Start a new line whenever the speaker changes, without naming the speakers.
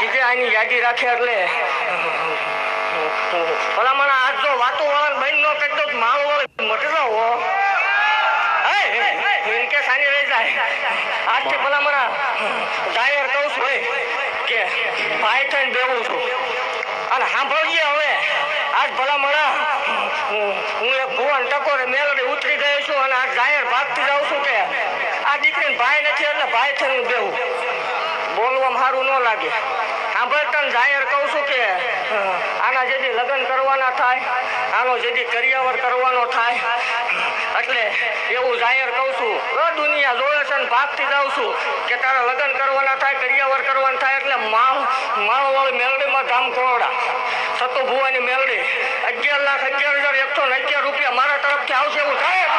કીધે આની યાદી રાખે એટલે. ભલા મને આજ જો વાતો વાળા બહેન નો કહેતો માલ વાળો મટી જાવ ઇનકે સાની રહી જાય. આજથી ભલા મને ડાયર કહું છું કે ભાઈ થઈને બેવું છું. અને સાંભળીએ હવે. આજ ભલા મળા હું એક ભુવન ટકોરે મેલડી ઉતરી ગયો છું અને આ જાહેર ભાગતી જાઉં છું કે આ દીકરીને ભાઈ નથી એટલે ભાઈ થઈને બેવું બોલવા બોલવામાં સારું ન લાગે. સાંભળતા ને જાહેર કહું છું કે આના જેથી લગ્ન કરવાના થાય, આનો જેથી કરિયાવર કરવાનો થાય. એટલે એવું જાહેર કહું છું દુનિયા જોડે છે ને ભાગતી જાઉં છું કે તારા લગ્ન કરવાના થાય, કરિયાવર કરવાના થાય, એટલે માણ માળવાળી મેલડીમાં ધામ કરોડા સતો ભુવાની મેલડી અગિયાર લાખ, અગિયાર હજાર એકસો ને અગિયાર રૂપિયા મારા તરફથી આવશે એવું થાય